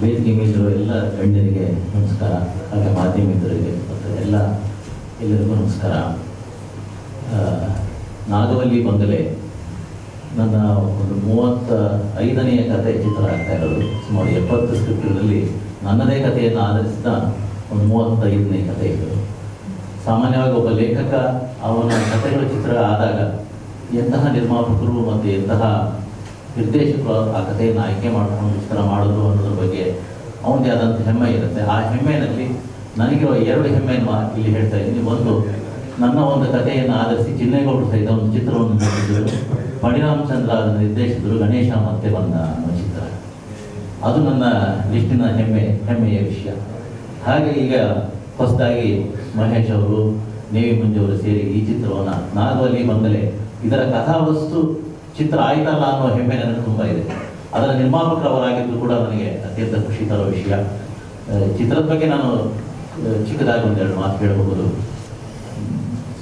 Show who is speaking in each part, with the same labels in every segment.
Speaker 1: ವೇದಿಕೆ ಮೇಲಿರುವ ಎಲ್ಲ ಗಣ್ಯರಿಗೆ ನಮಸ್ಕಾರ, ಹಾಗೆ ಮಾಧ್ಯಮ ಮಿತ್ರರಿಗೆ ಮತ್ತು ಎಲ್ಲ ಎಲ್ಲರಿಗೂ ನಮಸ್ಕಾರ. ನಾಗವಲ್ಲಿ ಬಂಗಲೆ ನನ್ನ ಒಂದು ಮೂವತ್ತ ಐದನೆಯ ಕತೆ ಚಿತ್ರ ಆಗ್ತಾ ಇರೋದು. ಸುಮಾರು ಎಪ್ಪತ್ತು ಸ್ಕ್ರಿಪ್ಟ್ಗಳಲ್ಲಿ ನನ್ನದೇ ಕಥೆಯನ್ನು ಆಧರಿಸಿದ ಒಂದು ಮೂವತ್ತೈದನೇ ಕಥೆ ಇದು. ಸಾಮಾನ್ಯವಾಗಿ ಒಬ್ಬ ಲೇಖಕ ಅವನ ಕಥೆಗಳ ಚಿತ್ರ ಆದಾಗ ಎಂತಹ ನಿರ್ಮಾಪಕರು ಮತ್ತು ಎಂತಹ ನಿರ್ದೇಶಕರು ಆ ಕಥೆಯನ್ನು ಆಯ್ಕೆ ಮಾಡಿಕೊಂಡು ಇಷ್ಟರ ಮಾಡಿದ್ರು ಅನ್ನೋದ್ರ ಬಗ್ಗೆ ಅವನದೇ ಆದಂಥ ಹೆಮ್ಮೆ ಇರುತ್ತೆ. ಆ ಹೆಮ್ಮೆಯಲ್ಲಿ ನನಗಿರುವ ಎರಡು ಹೆಮ್ಮೆಯನ್ನು ಇಲ್ಲಿ ಹೇಳ್ತಾ ಇದ್ದೀನಿ. ಒಂದು, ನನ್ನ ಒಂದು ಕಥೆಯನ್ನು ಆಧರಿಸಿ ಚಿನ್ನೇಗೌಡರು ಸಹಿತ ಒಂದು ಚಿತ್ರವನ್ನು ನೋಡಿದ್ರು ಪರಿಣಾಮ್ ಚಂದ್ರ ಅದನ್ನು ನಿರ್ದೇಶಿಸಿದರು ಗಣೇಶ ಮತ್ತೆ ಬಂದ ಅನ್ನೋ ಚಿತ್ರ. ಅದು ನನ್ನ ಲಿಸ್ಟಿನ ಹೆಮ್ಮೆ, ಹೆಮ್ಮೆಯ ವಿಷಯ. ಹಾಗೆ ಈಗ ಹೊಸದಾಗಿ ಮಹೇಶ್ ಅವರು, ನೇವಿ ಮಂಜು ಸೇರಿ ಈ ಚಿತ್ರವನ್ನು ನಾಗವಲ್ಲಿ ಬಂದಲೇ ಇದರ ಕಥಾವಸ್ತು ಚಿತ್ರ ಆಯ್ತಲ್ಲ ಅನ್ನೋ ಹೆಮ್ಮೆ ನನಗೆ ತುಂಬ ಇದೆ. ಅದರ ನಿರ್ಮಾಪಕರವರಾಗಿದ್ದು ಕೂಡ ನನಗೆ ಅತ್ಯಂತ ಖುಷಿ ತರೋ ವಿಷಯ. ಚಿತ್ರದ ಬಗ್ಗೆ ನಾನು ಚಿಕ್ಕದಾಗಿ ಒಂದೆರಡು ಮಾತು ಹೇಳಬಹುದು.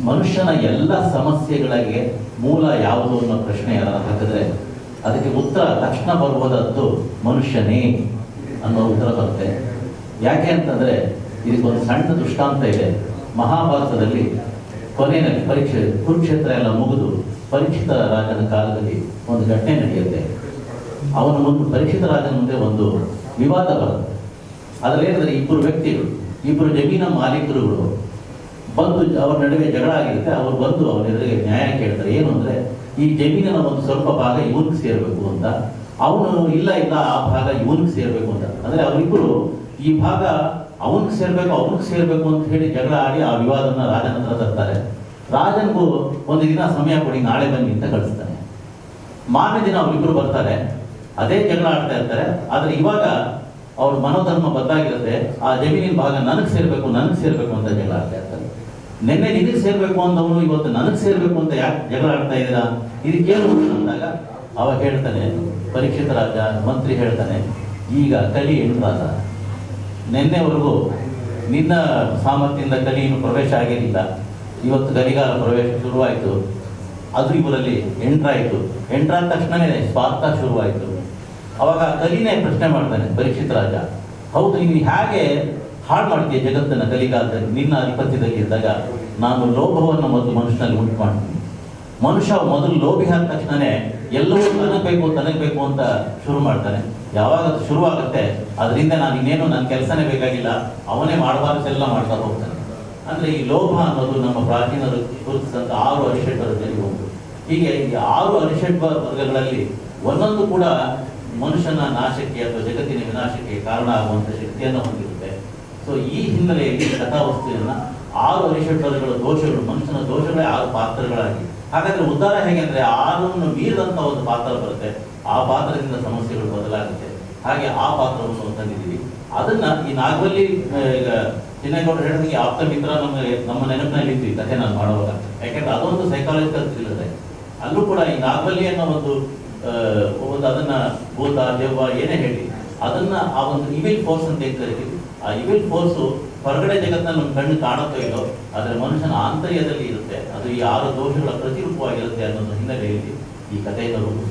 Speaker 1: ಮನುಷ್ಯನ ಎಲ್ಲ ಸಮಸ್ಯೆಗಳಿಗೆ ಮೂಲ ಯಾವುದು ಅನ್ನೋ ಪ್ರಶ್ನೆ ಯಾರು ಹಾಕಿದ್ರೆ ಅದಕ್ಕೆ ಉತ್ತರ ತಕ್ಷಣ ಬರುವುದದ್ದು ಮನುಷ್ಯನೇ ಅನ್ನೋ ಉತ್ತರ ಬರುತ್ತೆ. ಯಾಕೆ ಅಂತಂದ್ರೆ ಇದಕ್ಕೊಂದು ಸಣ್ಣ ದೃಷ್ಟಾಂತ ಇದೆ. ಮಹಾಭಾರತದಲ್ಲಿ ಕೊನೆಯಲ್ಲಿ ಪರೀಕ್ಷೆ, ಕುರುಕ್ಷೇತ್ರ ಎಲ್ಲ ಮುಗಿದು ಪರೀಕ್ಷಿತ ರಾಜನ ಕಾಲದಲ್ಲಿ ಒಂದು ಘಟನೆ ನಡೆಯುತ್ತೆ. ಅವನ ಮುಂದೆ ಪರೀಕ್ಷಿತ ರಾಜನ ಮುಂದೆ ಒಂದು ವಿವಾದ ಬರುತ್ತೆ. ಅದರಲ್ಲಿ ಇಬ್ಬರು ವ್ಯಕ್ತಿಗಳು, ಇಬ್ಬರು ಜಮೀನ ಮಾಲೀಕರುಗಳು ಬಂದು ಅವ್ರ ನಡುವೆ ಜಗಳ ಆಗಿರುತ್ತೆ. ಅವರು ಬಂದು ಅವನ ಎದುರಿಗೆ ನ್ಯಾಯ ಕೇಳ್ತಾರೆ. ಏನು ಅಂದರೆ ಈ ಜಮೀನಿನ ಒಂದು ಸ್ವಲ್ಪ ಭಾಗ ಇವನಿಗೆ ಸೇರಬೇಕು ಅಂತ. ಅವನು ಇಲ್ಲ ಇಲ್ಲ, ಆ ಭಾಗ ಇವನಿಗೆ ಸೇರಬೇಕು ಅಂತ. ಅಂದ್ರೆ ಅವರಿಬ್ಬರು ಈ ಭಾಗ ಅವನ್ಗೆ ಸೇರ್ಬೇಕು ಅವ್ರಿಗೆ ಸೇರ್ಬೇಕು ಅಂತ ಹೇಳಿ ಜಗಳ ಆಡಿ ಆ ವಿವಾದನ ರಾಜನ ಹತ್ರ ತರ್ತಾರೆ. ರಾಜನಿಗೂ ಒಂದು ದಿನ ಸಮಯ ಕೊಡಿ, ನಾಳೆ ಬನ್ನಿ ಅಂತ ಕಳಿಸ್ತಾನೆ ಮಾರನೇ ದಿನ ಅವರಿಬ್ಬರು ಬರ್ತಾರೆ. ಅದೇ ಜಗಳ ಆಡ್ತಾ ಇರ್ತಾರೆ. ಆದರೆ ಇವಾಗ ಅವ್ರ ಮನೋಧರ್ಮ ಬದಲಾಗಿರುತ್ತೆ. ಆ ಜಮೀನಿನ ಭಾಗ ನನಗೆ ಸೇರ್ಬೇಕು ನನಗೆ ಸೇರ್ಬೇಕು ಅಂತ ಜಗಳ ಆಡ್ತಾ ಇರ್ತಾರೆ. ನಿನ್ನೆ ನಿನಗೆ ಸೇರ್ಬೇಕು ಅಂದವನು ಇವತ್ತು ನನಗೆ ಸೇರ್ಬೇಕು ಅಂತ ಯಾಕೆ ಜಗಳ ಆಡ್ತಾ ಇದ್ದೀರಾ? ಏನು ಅಂದಾಗ, ಅವ ಹೇಳ್ತಾನೆ, ಪರೀಕ್ಷಿತ ರಾಜ, ಮಂತ್ರಿ ಹೇಳ್ತಾನೆ, ಈಗ ಕಲಿ ಎಂಟ್ರಾದ. ನಿನ್ನೆವರೆಗೂ ನಿನ್ನ ಸಾಮರ್ಥ್ಯದಿಂದ ಕಲಿ ಪ್ರವೇಶ ಆಗಿರಲಿಲ್ಲ ಇವತ್ತು ಗಲಿಗಾಲ ಪ್ರವೇಶ ಶುರುವಾಯಿತು. ಅದು ಇವರಲ್ಲಿ ಎಂಟ್ರಾಯಿತು. ಎಂಟ್ರಾದ ತಕ್ಷಣನೇ ಸ್ವಾರ್ಥ ಶುರುವಾಯಿತು. ಅವಾಗ ಕಲಿನೇ ಪ್ರಶ್ನೆ ಮಾಡ್ತಾನೆ, ಪರೀಕ್ಷಿತ ರಾಜ, ಹೌದು, ನೀನು ಹೇಗೆ ಹಾಳು ಮಾಡ್ತೀಯ ಜಗತ್ತನ್ನು ಕಲಿಗಾಲದಲ್ಲಿ ನಿನ್ನ ಅಧಿಪತ್ಯದಲ್ಲಿ ಇದ್ದಾಗ ನಾನು ಲೋಭವನ್ನು ಮತ್ತು ಮನುಷ್ಯನಲ್ಲಿ ಉಂಟು ಮಾಡ್ತೀನಿ ಮನುಷ್ಯ ಮೊದಲು ಲೋಭಿ ಆದ ತಕ್ಷಣನೇ ಎಲ್ಲವೂ ತನಗೆ ಬೇಕು ತನಗೆ ಬೇಕು ಅಂತ ಶುರು ಮಾಡ್ತಾನೆ. ಯಾವಾಗ ಅದು ಶುರುವಾಗುತ್ತೆ, ಅದರಿಂದ ನಾನು ಇನ್ನೇನು ನನ್ನ ಕೆಲಸನೇ ಬೇಕಾಗಿಲ್ಲ, ಅವನೇ ಮಾಡಬಾರ್ದೆಲ್ಲ ಮಾಡ್ತಾ ಹೋಗ್ತಾನೆ. ಅಂದ್ರೆ ಈ ಲೋಭ ಅನ್ನೋದು ನಮ್ಮ ಪ್ರಾಚೀನರು ಗುರುತಿಸಿದಂತ ಆರು ಅರಿಷಡ್ ವರ್ಗದಲ್ಲಿ ಒಂದು ಹೀಗೆ ಈ ಆರು ಅರಿಷಡ್ ವರ್ಗಗಳಲ್ಲಿ ಒಂದೊಂದು ಕೂಡ ಮನುಷ್ಯನ ನಾಶಕ್ಕೆ ಅಥವಾ ಜಗತ್ತಿನ ವಿನಾಶಕ್ಕೆ ಕಾರಣ ಆಗುವಂತ ಶಕ್ತಿಯನ್ನು ಹೊಂದಿರುತ್ತೆ. ಸೊ ಈ ಹಿನ್ನೆಲೆಯಲ್ಲಿ ಕಥಾವಸ್ತುವಿನ ಆರು ಅರಿಷಡ್ ವರ್ಗಗಳ ದೋಷಗಳು, ಮನುಷ್ಯನ ದೋಷಗಳೇ ಆರು ಪಾತ್ರಗಳಾಗಿ ಹಾಗಾದ್ರೆ ಉದ್ಧಾರ ಹೇಗೆ ಅಂದ್ರೆ ಆರನ್ನು ಮೀರಿದಂತ ಒಂದು ಪಾತ್ರ ಬರುತ್ತೆ. ಆ ಪಾತ್ರದಿಂದ ಸಮಸ್ಯೆಗಳು ಬದಲಾಗುತ್ತೆ. ಹಾಗೆ ಆ ಪಾತ್ರವನ್ನು ತಂದಿದ್ದೀವಿ. ಅದನ್ನ ಈ ನಾಗವಲ್ಲಿ ಈಗ ಚಿನ್ನೇಗೌಡರು ಹೇಳಿದಂಗೆ ಆಪ್ತ ಮಿತ್ರ ನಮ್ಮ ನಮ್ಮ ನೆನಪಿನಲ್ಲಿ ಇತ್ತು ಈ ಕಥೆ ನಾನು ಮಾಡುವಾಗ. ಯಾಕೆಂದ್ರೆ ಅದೊಂದು ಸೈಕಾಲಜಿಕಲ್ ಥ್ರಿಲ್ಲರ್ ಅಲ್ಲೂ ಕೂಡ ಈ ನಾಗವಲ್ಲಿ ಅನ್ನೋ ಒಂದು ಒಂದು ಅದನ್ನ ಭೂತ, ದೆವ್ವ ಏನೇ ಹೇಳಿ, ಅದನ್ನ ಆ ಒಂದು ಇವಿಲ್ ಫೋರ್ಸ್ ಅಂತ ಏನ್ ಕರಿತೀವಿ ಆ ಇವಿಲ್ ಫೋರ್ಸ್ ಹೊರಗಡೆ ಜಗತ್ತನ್ನ ನಮ್ಮ ಕಣ್ಣು ಕಾಣುತ್ತೋ ಇಲ್ಲೋ ಆದರೆ ಮನುಷ್ಯನ ಆಂತರ್ಯದಲ್ಲಿ ಇರುತ್ತೆ. ಅದು ಈ ಆರು ದೋಷಗಳ ಪ್ರತಿರೂಪವಾಗಿರುತ್ತೆ ಅನ್ನೋದು ಹಿನ್ನೆಲೆಯಲ್ಲಿ ಈ ಕಥೆಯನ್ನು